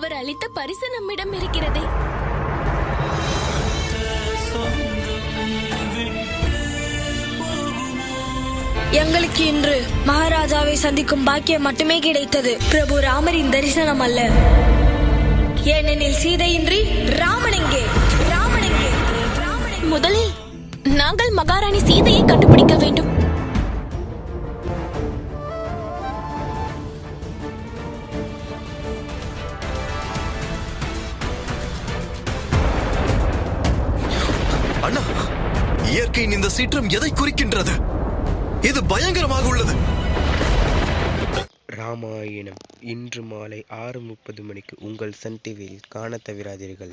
பரிசு நம்மிடம் இருக்கிறதே. எங்களுக்கு இன்று மகாராஜாவை சந்திக்கும் பாக்கியம் மட்டுமே கிடைத்தது. பிரபு ராமரின் தரிசனம் அல்ல. ஏனெனில் சீதையின்றி ராமன் எங்கே ராமன் எங்கே ராமன் எங்கே? முதலில் நாங்கள் மகாராணி சீதையை கண்டுபிடிக்க வேண்டும். இயற்கையின் இந்த சீற்றம் எதை குறிக்கின்றது? இது பயங்கரமாக உள்ளது. ராமாயணம் இன்று மாலை ஆறு முப்பது மணிக்கு உங்கள் சன் டிவியில் காண தவிராதீர்கள்